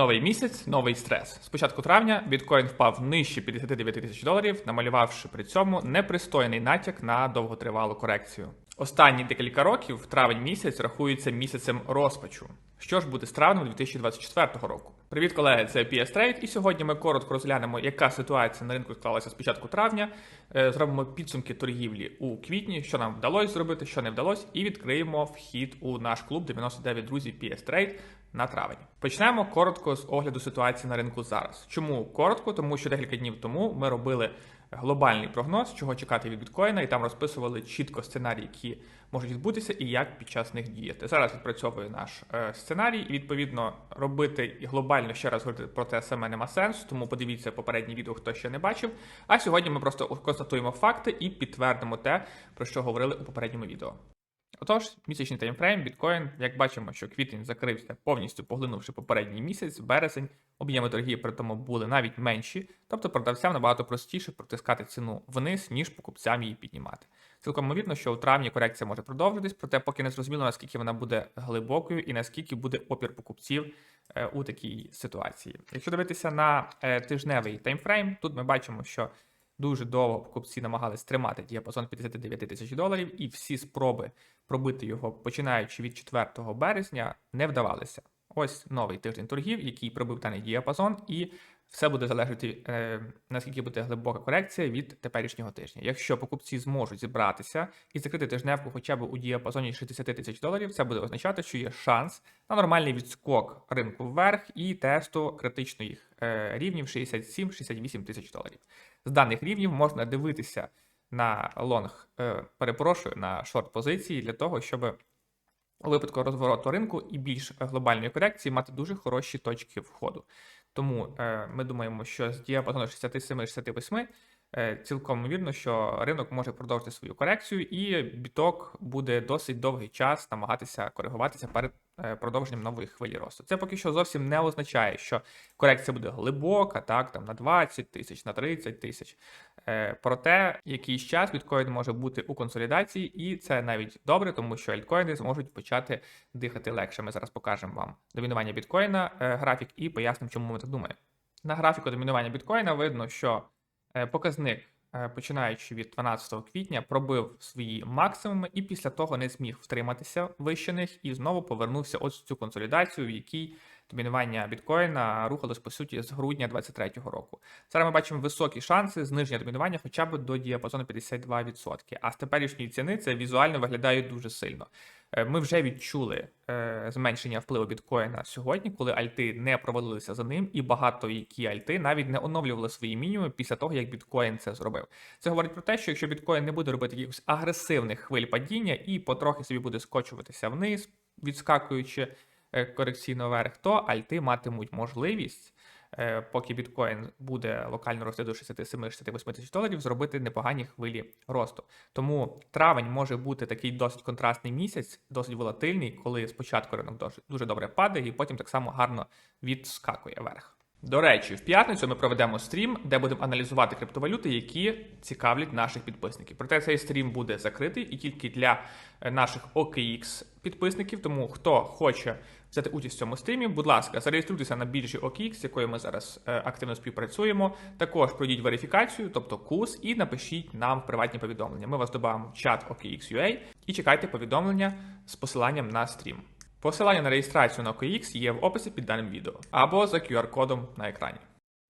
Новий місяць, новий стрес. З початку травня біткоін впав нижче 59 тисяч доларів, намалювавши при цьому непристойний натяк на довготривалу корекцію. Останні декілька років травень місяць рахується місяцем розпачу. Що ж буде з травнем 2024 року? Привіт, колеги! Це PS Trade, і сьогодні ми коротко розглянемо, яка ситуація на ринку склалася з початку травня. Е, Зробимо підсумки торгівлі у квітні, що нам вдалося зробити, що не вдалося, і відкриємо вхід у наш клуб 99 друзів PS Trade на травень. Почнемо коротко з огляду ситуації на ринку зараз. Чому коротко? Тому що декілька днів тому ми робили глобальний прогноз, чого чекати від біткоїна, і там розписували чітко сценарії, які можуть відбутися, і як під час них діяти. Зараз відпрацьовує наш е, сценарій, і відповідно робити і глобально ще раз говорити про те саме нема сенсу. Тому подивіться попереднє відео, хто ще не бачив. А сьогодні ми просто констатуємо факти і підтвердимо те, про що говорили у попередньому відео. Отож, місячний таймфрейм, біткоін, як бачимо, що квітень закрився повністю поглинувши попередній місяць, березень, об'єми торгів при тому були навіть менші, тобто продавцям набагато простіше протискати ціну вниз, ніж покупцям її піднімати. Цілком ймовірно, що у травні корекція може продовжитись, проте поки не зрозуміло, наскільки вона буде глибокою і наскільки буде опір покупців е, у такій ситуації. Якщо дивитися на е, тижневий таймфрейм, тут ми бачимо, що Дуже довго покупці намагались тримати діапазон 59 тисяч доларів, і всі спроби пробити його, починаючи від 4 березня, не вдавалися. Ось новий тиждень торгів, який пробив даний діапазон, і все буде залежати, е, наскільки буде глибока корекція від теперішнього тижня. Якщо покупці зможуть зібратися і закрити тижневку хоча б у діапазоні 60 тисяч доларів, це буде означати, що є шанс на нормальний відскок ринку вверх і тесту критичних е, рівнів 67-68 тисяч доларів. З даних рівнів можна дивитися на лонг, е, перепрошую, на шорт позиції для того, щоб у випадку розвороту ринку і більш глобальної корекції мати дуже хороші точки входу. Тому е, ми думаємо, що з діапазону 67-68 е, цілком ймовірно, що ринок може продовжити свою корекцію, і біток буде досить довгий час намагатися коригуватися перед е, продовженням нової хвилі росту. Це поки що зовсім не означає, що корекція буде глибока, так там на 20 тисяч, на 30 тисяч. Е, проте якийсь час біткоін може бути у консолідації, і це навіть добре, тому що альткоїни зможуть почати дихати легше. Ми зараз покажемо вам домінування біткоїна, е, графік, і пояснимо, чому ми так думаємо. На графіку домінування біткоїна видно, що е, показник, е, починаючи від 12 квітня, пробив свої максимуми і після того не зміг втриматися вище них і знову повернувся ось в цю консолідацію, в якій домінування біткоїна рухалось по суті з грудня 2023 року. Зараз ми бачимо високі шанси зниження домінування хоча б до діапазону 52%. А з теперішньої ціни це візуально виглядає дуже сильно. Е, Ми вже відчули е, зменшення впливу біткоїна сьогодні, коли альти не провалилися за ним, і багато які альти навіть не оновлювали свої мінімуми після того, як біткоін це зробив. Це говорить про те, що якщо біткоін не буде робити якихось агресивних хвиль падіння і потрохи собі буде скочуватися вниз, відскакуючи корекційно вверх, то альти матимуть можливість. е, Поки біткоін буде локально рости до 67-68 тисяч доларів, зробити непогані хвилі росту. Тому травень може бути такий досить контрастний місяць, досить волатильний, коли спочатку ринок дуже добре падає, і потім так само гарно відскакує вверх. До речі, в п'ятницю ми проведемо стрім, де будемо аналізувати криптовалюти, які цікавлять наших підписників. Проте цей стрім буде закритий і тільки для е, наших OKX підписників. Тому хто хоче взяти участь в цьому стрімі, будь ласка, зареєструйтеся на біржі OKX, з якою ми зараз е, активно співпрацюємо. Також пройдіть верифікацію, тобто курс, і напишіть нам в приватні повідомлення. Ми вас додамо в чат OKX.ua і чекайте повідомлення з посиланням на стрім. Посилання на реєстрацію на OKX є в описі під даним відео або за QR-кодом на екрані.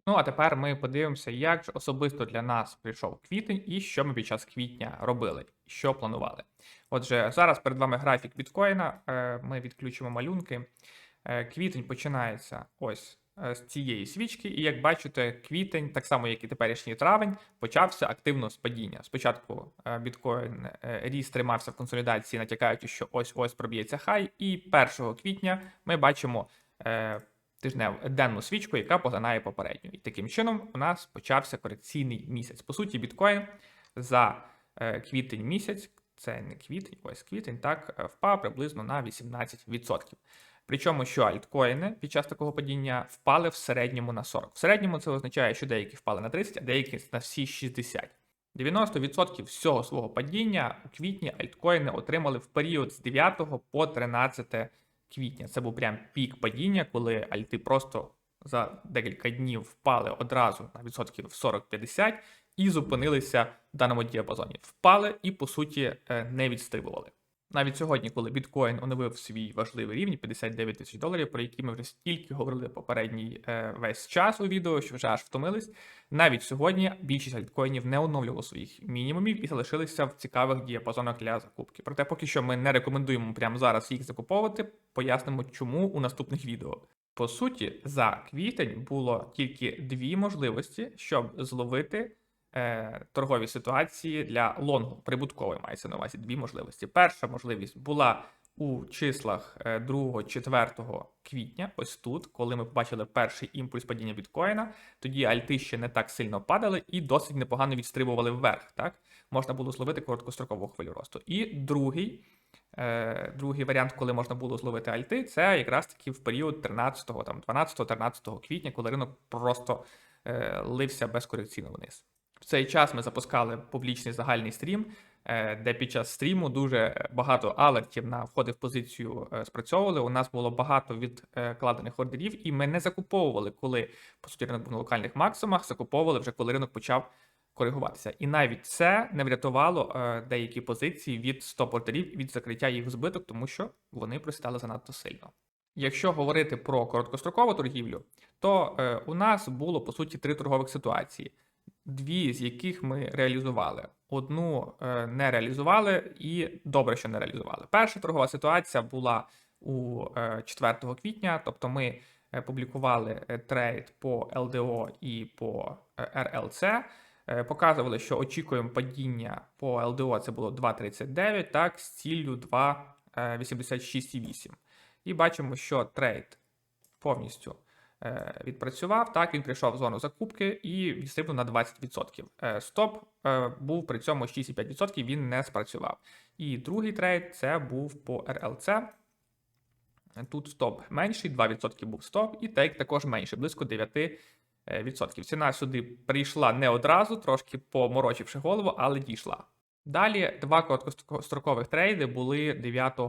Ну а тепер ми подивимося, як ж особисто для нас прийшов квітень і що ми під час квітня робили, що планували. Отже, зараз перед вами графік біткоїна. Е, Ми відключимо малюнки. Е, Квітень починається ось з цієї свічки, і як бачите, квітень, так само як і теперішній травень, почався активно з падіння. Спочатку е, біткоін е, ріс тримався в консолідації, натякаючи, що ось ось проб'ється хай. І 1 квітня ми бачимо е, тижнев денну свічку, яка поглинає попередню. І таким чином у нас почався корекційний місяць. По суті, біткоін за е, квітень місяць, це не квітень, ось квітень, так е, впав приблизно на 18%. Причому, що альткоїни під час такого падіння впали в середньому на 40. В середньому це означає, що деякі впали на 30, а деякі на всі 60. 90% всього свого падіння у квітні альткоїни отримали в період з 9 по 13 квітня. Це був прям пік падіння, коли альти просто за декілька днів впали одразу на відсотків 40-50 і зупинилися в даному діапазоні. Впали і, по суті, е, не відстрибували. Навіть сьогодні, коли біткоін оновив свій важливий рівень 59 тисяч доларів, про які ми вже стільки говорили попередній е, весь час у відео, що вже аж втомились. Навіть сьогодні більшість альткоїнів не оновлювало своїх мінімумів і залишилися в цікавих діапазонах для закупки. Проте поки що ми не рекомендуємо прямо зараз їх закуповувати. Пояснимо, чому у наступних відео. По суті, за квітень було тільки дві можливості, щоб зловити е, торгові ситуації для лонгу. Прибуткової мається на увазі дві можливості. Перша можливість була у числах е, 2-4 квітня, ось тут, коли ми побачили перший імпульс падіння біткоїна. Тоді альти ще не так сильно падали і досить непогано відстрибували вверх. Так можна було зловити короткострокову хвилю росту. І другий. Е, Другий варіант, коли можна було зловити альти, це якраз таки в період 13, там 12-13 квітня, коли ринок просто е, лився безкорекційно вниз. В цей час ми запускали публічний загальний стрім, е, де під час стріму дуже багато алертів на входи в позицію е, спрацьовували. У нас було багато відкладених ордерів, і ми не закуповували, коли по суті ринок був на локальних максимумах, закуповували вже коли ринок почав коригуватися. І навіть це не врятувало е, деякі позиції від стоп-ордерів від закриття їх збиток, тому що вони просідали занадто сильно. Якщо говорити про короткострокову торгівлю, то е, у нас було по суті три торгових ситуації, дві з яких ми реалізували. Одну е, не реалізували, і добре, що не реалізували. Перша торгова ситуація була у е, 4 квітня, тобто ми е, публікували е, трейд по ЛДО і по е, РЛЦ. Е, Показували, що очікуємо падіння по ЛДО це було 2,39, так, з ціллю е, 2,86,8. І бачимо, що трейд повністю е, відпрацював. Так, він прийшов в зону закупки і відстрибнув на 20%. Е, Стоп е, був при цьому 6,5%, він не спрацював. І другий трейд це був по РЛЦ. Тут стоп менший, 2% був стоп, і тейк також менший, близько 9%. е. Ціна сюди прийшла не одразу, трошки поморочивши голову, але дійшла. Далі два короткострокових трейди були 9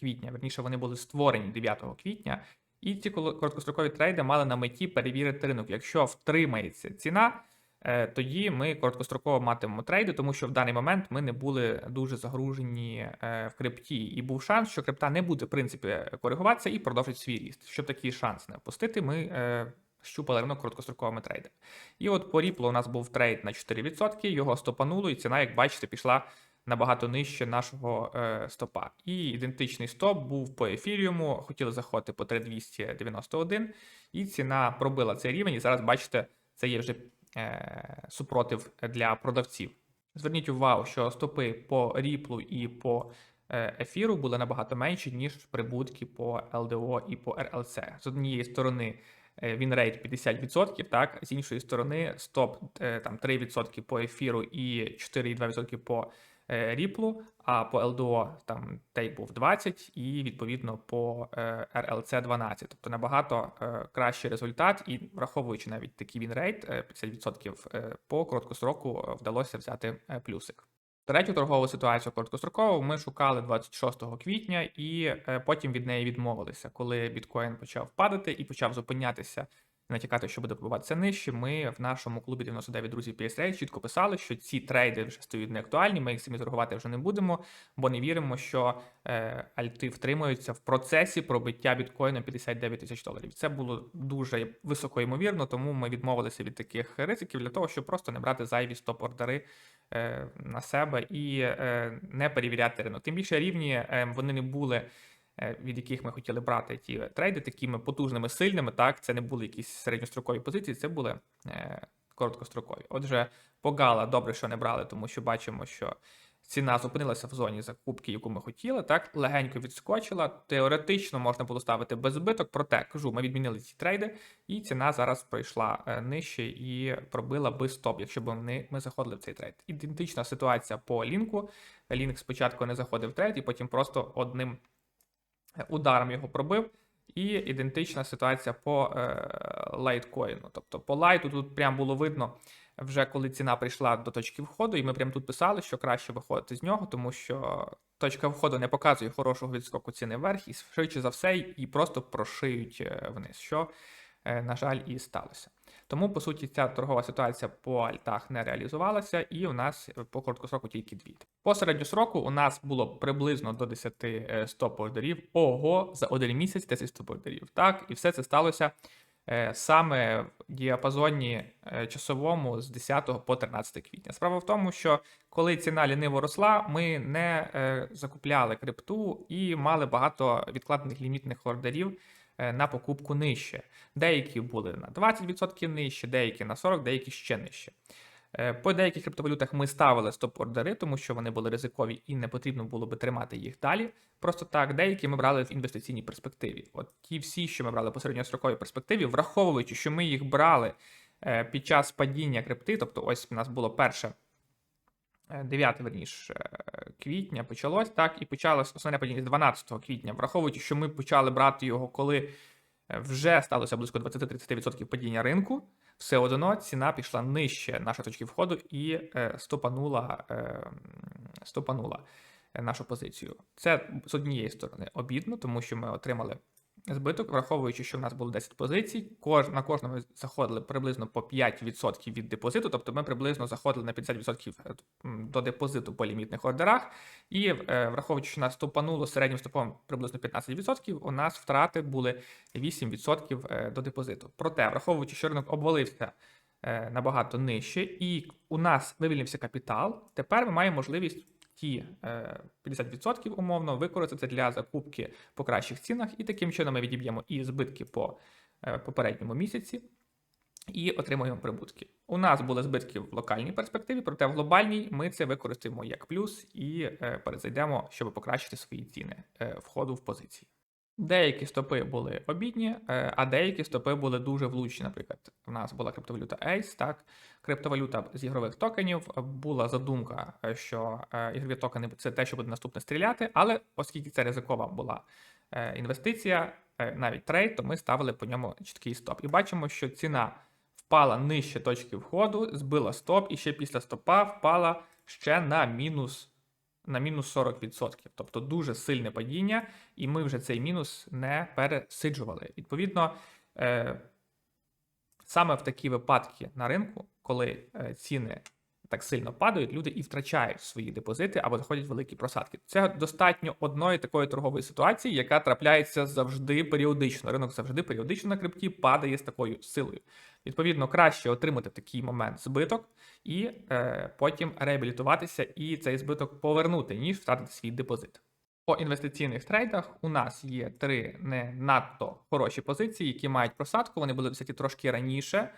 квітня. Верніше, вони були створені 9 квітня. І ці короткострокові трейди мали на меті перевірити ринок. Якщо втримається ціна, е, тоді ми короткостроково матимемо трейди, тому що в даний момент ми не були дуже загружені е, в крипті, і був шанс, що крипта не буде в принципі коригуватися і продовжить свій ріст. Щоб такий шанс не впустити, ми е, щупали ринок короткостроковими трейдами. І от по Ripple у нас був трейд на 4%, його стопануло, і ціна, як бачите, пішла набагато нижче нашого е, стопа. І ідентичний стоп був по ефіріуму, хотіли заходити по 3291, і ціна пробила цей рівень. І зараз бачите, це є вже е, супротив для продавців. Зверніть увагу, що стопи по Ripple і по е, ефіру були набагато менші, ніж прибутки по LDO і по RLC. З однієї сторони він рейт 50%, так, з іншої сторони стоп там 3% по ефіру і 4,2% по е, Ripple, а по LDO там тейк був 20 і відповідно по е, RLC 12. Тобто набагато е, кращий результат, і враховуючи навіть такий він рейт е, 50% е, по короткостроку вдалося взяти плюсик. Третю торгову ситуацію короткострокову ми шукали 26 квітня і потім від неї відмовилися. Коли біткоін почав падати і почав зупинятися натякати, що буде пробуватися нижче. Ми в нашому клубі 99 друзів PSRate чітко писали, що ці трейди вже стають неактуальні. Ми їх самі торгувати вже не будемо, бо не віримо, що е, альти втримаються в процесі пробиття біткоїна 59 тисяч доларів. Це було дуже високо ймовірно, тому ми відмовилися від таких ризиків для того, щоб просто не брати зайві стоп-ордери е, на себе і е, не перевіряти ринок. Тим більше рівні е, вони не були. Е, Від яких ми хотіли брати ті трейди, такими потужними, сильними, так це не були якісь середньострокові позиції, це були е, короткострокові. Отже, по Гала добре, що не брали, тому що бачимо, що ціна зупинилася в зоні закупки, яку ми хотіли, так легенько відскочила. Теоретично можна було ставити без збиток, проте кажу, ми відмінили ці трейди, і ціна зараз пройшла е, нижче і пробила би стоп, якщо б ми, ми заходили в цей трейд. Ідентична ситуація по лінку. Лінк спочатку не заходив в трейд, і потім просто одним ударом його пробив. І ідентична ситуація по е, лайткоїну. Тобто по лайту тут прям було видно, вже коли ціна прийшла до точки входу, і ми прям тут писали, що краще виходити з нього, тому що точка входу не показує хорошого відскоку ціни вверх, і швидше за все, і просто прошиють е, вниз, що е, на жаль, і сталося. Тому, по суті, ця торгова ситуація по альтах не реалізувалася, і у нас по короткосроку тільки дві. По середньосроку у нас було приблизно до 10 стоп-ордерів. Ого, за один місяць 10 стоп-ордерів. Так, і все це сталося е, саме в діапазоні е, часовому з 10 по 13 квітня. Справа в тому, що коли ціна ліниво росла, ми не е, закупляли крипту і мали багато відкладених лімітних ордерів е, на покупку нижче. Деякі були на 20% нижче, деякі на 40%, деякі ще нижче. Е, По деяких криптовалютах ми ставили стоп-ордери, тому що вони були ризикові і не потрібно було би тримати їх далі. Просто так, деякі ми брали в інвестиційній перспективі. От ті всі, що ми брали по середньостроковій перспективі, враховуючи, що ми їх брали е, під час падіння крипти, тобто ось у нас було перше. 9 верніше квітня почалось так, і почалось основне падіння з 12 квітня, враховуючи, що ми почали брати його, коли е, вже сталося близько 20-30% падіння ринку, все одно ціна пішла нижче нашої точки входу і е, стопанула, е, стопанула нашу позицію. Це з однієї сторони обідно, тому що ми отримали збиток, враховуючи, що в нас було 10 позицій, кож, на кожному заходили приблизно по 5% від депозиту, тобто ми приблизно заходили на 50% до депозиту по лімітних ордерах, і е, враховуючи, що нас стопануло середнім стопом приблизно 15%, у нас втрати були 8% е, до депозиту. Проте, враховуючи, що ринок обвалився е, набагато нижче, і у нас вивільнився капітал, тепер ми маємо можливість ті е, 50% умовно використати для закупки по кращих цінах, і таким чином ми відіб'ємо і збитки по е, попередньому місяці. І отримуємо прибутки. У нас були збитки в локальній перспективі, проте в глобальній ми це використаємо як плюс і е, перезайдемо, щоб покращити свої ціни е, входу в позиції. Деякі стопи були обідні, е, а деякі стопи були дуже влучні. Наприклад, у нас була криптовалюта ACE, так, криптовалюта з ігрових токенів. Була задумка, е, що е, ігрові токени це те, що буде наступне стріляти, але оскільки це ризикова була інвестиція, навіть трейд, то ми ставили по ньому чіткий стоп. І бачимо, що ціна впала нижче точки входу, збила стоп, і ще після стопа впала ще на мінус на мінус 40%. Тобто дуже сильне падіння, і ми вже цей мінус не пересиджували. Відповідно, е, саме в такі випадки на ринку, коли е, ціни так сильно падають, люди і втрачають свої депозити або заходять великі просадки. Це достатньо одної такої торгової ситуації, яка трапляється завжди періодично. Ринок завжди періодично на крипті падає з такою силою. Відповідно, краще отримати в такий момент збиток і е, потім реабілітуватися і цей збиток повернути, ніж втратити свій депозит. По інвестиційних трейдах у нас є три не надто хороші позиції, які мають просадку. Вони були досить трошки раніше,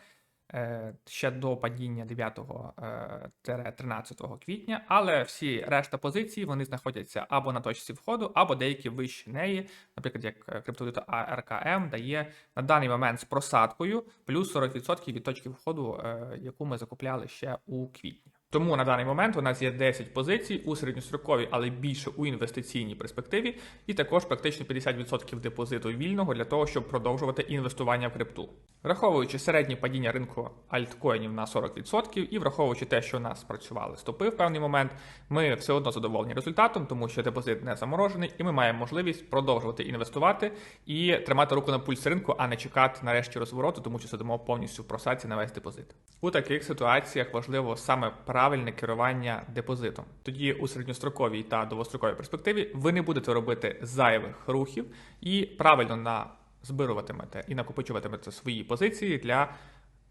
ще до падіння 9-13 квітня, але всі решта позицій вони знаходяться або на точці входу, або деякі вище неї, наприклад, як е, криптовалюта АРКМ дає на даний момент з просадкою плюс 40% від точки входу, е, яку ми закупляли ще у квітні. Тому на даний момент у нас є 10 позицій у середньостроковій, але більше у інвестиційній перспективі, і також практично 50% депозиту вільного для того, щоб продовжувати інвестування в крипту. Враховуючи середнє падіння ринку альткоїнів на 40%, і враховуючи те, що у нас спрацювали стопи в певний момент, ми все одно задоволені результатом, тому що депозит не заморожений, і ми маємо можливість продовжувати інвестувати і тримати руку на пульс ринку, а не чекати нарешті розвороту, тому що сидимо повністю в просадці на весь депозит. У таких ситуаціях важливо саме правильне керування депозитом. Тоді у середньостроковій та довгостроковій перспективі ви не будете робити зайвих рухів і правильно на збируватимете і накопичуватимете свої позиції для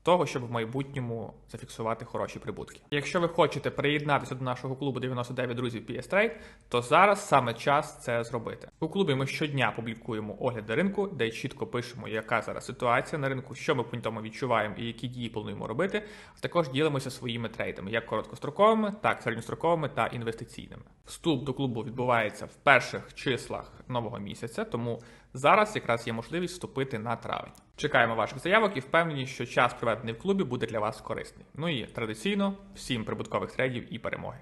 того, щоб в майбутньому зафіксувати хороші прибутки. Якщо ви хочете приєднатися до нашого клубу 99 друзів PS Trade, то зараз саме час це зробити. У клубі ми щодня публікуємо огляди ринку, де чітко пишемо, яка зараз ситуація на ринку, що ми тому відчуваємо і які дії плануємо робити. А також ділимося своїми трейдами, як короткостроковими, так і середньостроковими та інвестиційними. Вступ до клубу відбувається в перших числах нового місяця, тому зараз якраз є можливість вступити на травень. Чекаємо ваших заявок і впевнені, що час проведений в клубі буде для вас корисний. Ну і традиційно всім прибуткових трейдів і перемоги.